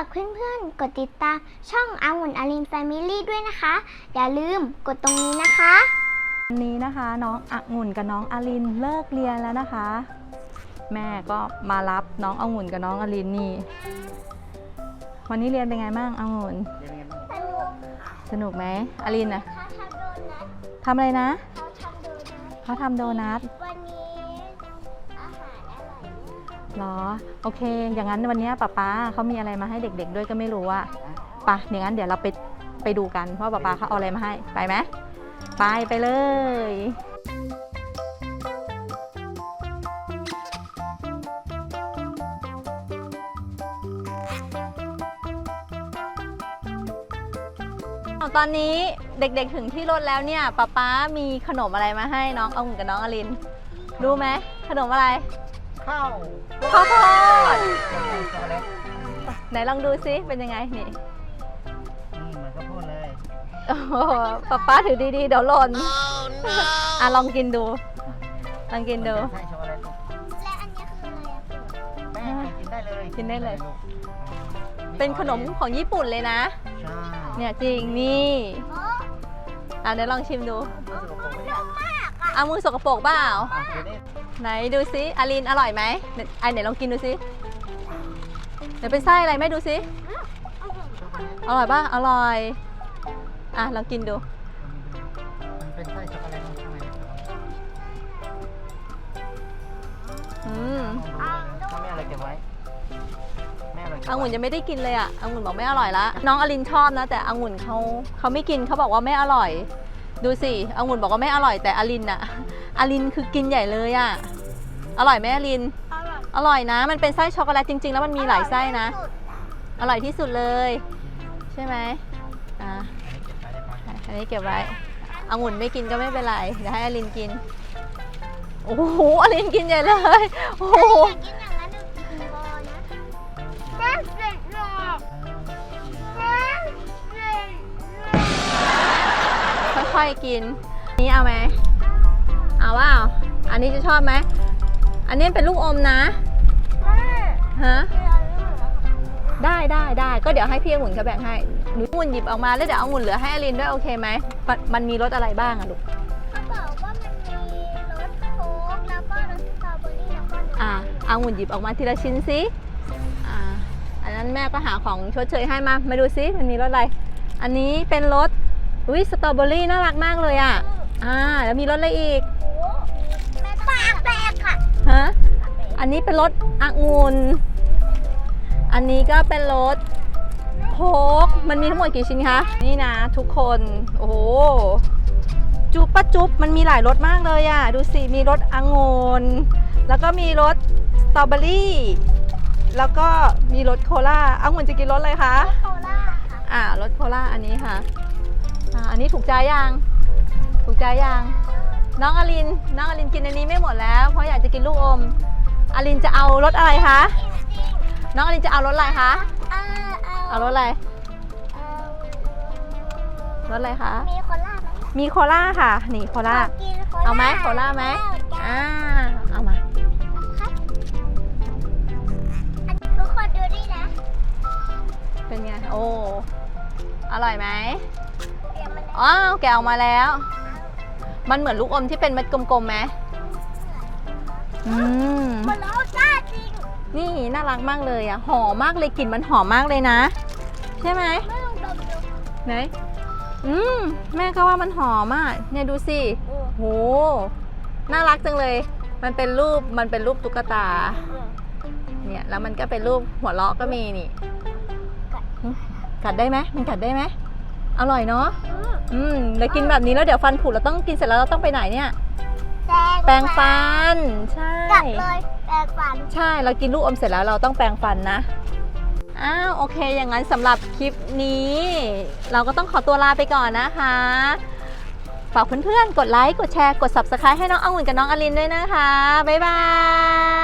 ากเพื่อนๆ กดติดตามช่องอาวุนอารินแฟมิลี่ด้วยนะคะ อย่าลืมกดตรงนี้นะคะวันนี้นะคะน้ององุ่นกับน้องอลินเลิกเรียนแล้วนะคะ แม่ก็มารับน้ององุ่นกับน้องอลินนี่ วันนี้เรียนเป็นไงบ้างองุ่นสนุกสนุกไหมอลินนะเขาทำโดนัททำอะไรนะเขาทำโดนัทเขาทำโดนัท เหรอโอเค อย่างนั้นวันนี้ป๊าป๊าเขามีอะไรมาให้เด็ก ๆ ด้วยก็ไม่รู้อะปะอย่างนั้นเดี๋ยวเราไปไปดูกันว่าป๊าป๊าเขาเอาอะไรมาให้ไปไหมไปไปเลยตอนนี้เด็กๆถึงที่รถแล้วเนี่ยป๊าป๊ามีขนมอะไรมาให้น้ององุ่นกับน้องอลิน รู้ไหมขนมอะไร ข้าวข้าวโพดช็อกโกแลตไหนลองดูซิเป็นยังไงนี่อืมเหมือนข้าวโพดเลยโอ้โหป๊าป๊าถือดีๆเดี๋ยวหล่นอะลองกินดู ลองกินดู ใช่ช็อกโกแลตลูกและอันนี้คืออะไรอะปู่แม่กินได้เลยกินได้เลยลูกเป็นขนมของญี่ปุ่นเลยนะ ใช่เนี่ยจริงนี่โอ้อะเดี๋ยวลองชิมดูรู้สึกว่าผมไม่ได้เอามือสกปรกเปล่า อะกินได้ ไหนดูซิอารินอร่อยไหมไหนไอไหนลองกินดูซิเดี๋ยวเป็นไส้อะไรแม่ดูซิอร่อยป่ะอร่อย อะลองกินดูมันเป็นไส้ช็อกโกแลตข้างในอืมถ้าแม่อะไรเก็บไว้แม่อะไรเก็บองุ่นไว้ยังไม่ได้กินเลยอะองุ่นบอกไม่อร่อยละน้องอลินชอบนะ แต่องุ่นเขาเขาไม่กินเขาบอกว่าไม่อร่อย ดูสิองุ่นบอกว่าไม่อร่อยแต่อลินอะ อลินคือกินใหญ่เลยอะ อร่อยไหมอลิน อร่อยอร่อยนะ มันเป็นไส้ช็อกโกแลตจริง ๆ แล้วมันมีหลายไส้นะ อร่อยที่สุดเลย ใช่ไหมอะอันนี้เก็บไว้ได้ปะอันนี้เก็บไว้องุ่นไม่กินก็ไม่เป็นไร เดี๋ยวให้อลินกิน โอ้โห อลินกินใหญ่เลย โอ้โห อยากกินอย่างนั้นหนึ่งโบนะแม่เสร็จแล้วแม่เสร็จแล้วค่อยๆกิน นี่เอาไหม เอา ว่าอันนี้จะชอบไหม อันนี้เป็นลูกอมนะแม่ฮะเดี๋ยวนี้เหรอได้ได้ได้ก็เดี๋ยวให้พี่องุ่นเขาแบ่งให้หนูองุ่นหยิบออกมาแล้วเดี๋ยวเอาองุ่นเหลือให้อลินด้วยโอเคไหมมันมันมีรสอะไรบ้างอะลูกเขาบอกว่ามันมีรสโค้กแล้วก็รสสตรอเบอรี่แล้วก็อะเอาองุ่นหยิบออกมาทีละชิ้นสิอ่าอันนั้นแม่ก็หาของชดเชยให้มามาดูซิมันมีรสอะไร อันนี้เป็นรสอุ้ยสตรอเบอรี่น่ารักมากเลยอะอ่าแล้วมีรสอะไรอีกโอ้แม่ ปากแตกค่ะฮะอันนี้เป็นรสองุ่นอันนี้ก็เป็นรสโค้กมันมีทั้งหมดกี่ชิ้นคะ นี่นะ ทุกคน โอ้โห จุ๊บปะจุ๊บ มันมีหลายรสมากเลยอะ่ะ ดูสิ มีรสองุ่นแล้วก็มีรสสตรอเบอรี่ แล้วก็มีรสโคลาองุ่นจะกินรสอะไรคะ โคล่าค่ะ อ่ารสโคลาอันนี้ค่ะ อ่า อันนี้ถูกใจยัง ถูกใจยัง น้องอลิน น้องอลินกินอันนี้ไม่หมดแล้ว เพราะอยากจะกินลูกอม อลินจะเอารสอะไรคะจริงน้องอลินจะเอารสอะไรคะๆเอาเอาเอารสอะไร เอารสอะไรคะ มีโคล่าไหมมีโคลาค่ะ นี่โคลาขอกินโคล่าเอาไหมโคลาไหมเอาอ่า เอามา ครับอันทุกคนดูนี่นะเป็นไง โอ้ อร่อยไหมเดี๋ยวมันอ๋อแกะออกมาแล้ว มันเหมือนลูกอมที่เป็นเม็ดกลมๆไหมอืมมันรสชาติจริง นี่น่ารักมากเลยอะ หอมมากเลยกลิ่นมันหอมมากเลยนะ ใช่ไหมไม่ต้องดมดูไหน อืมแม่ก็ว่ามันหอมอะเนี่ยดูสิโห น่ารักจังเลย มันเป็นรูป มันเป็นรูปตุ๊กตา เนี่ย แล้วมันก็เป็นรูปหัวเราะก็มีนี่หึกัดได้ไหม มันกัดได้ไหม อร่อยเนาะอืมเดี๋ยวกินแบบนี้แล้วเดี๋ยวฟันผุเราต้องกินเสร็จแล้วเราต้องไปไหนเนี่ย แปรงฟัน ใช่ กลับเลยแปรงฟัน ใช่ เรากินลูกอมเสร็จแล้วเราต้องแปรงฟันนะ อ้าว โอเค อย่างนั้นสำหรับคลิปนี้ เราก็ต้องขอตัวลาไปก่อนนะคะ ฝากเพื่อนๆ กดไลค์ กดแชร์ กด subscribe ให้น้ององุ่นกับน้องอลินด้วยนะคะ บ๊ายบาย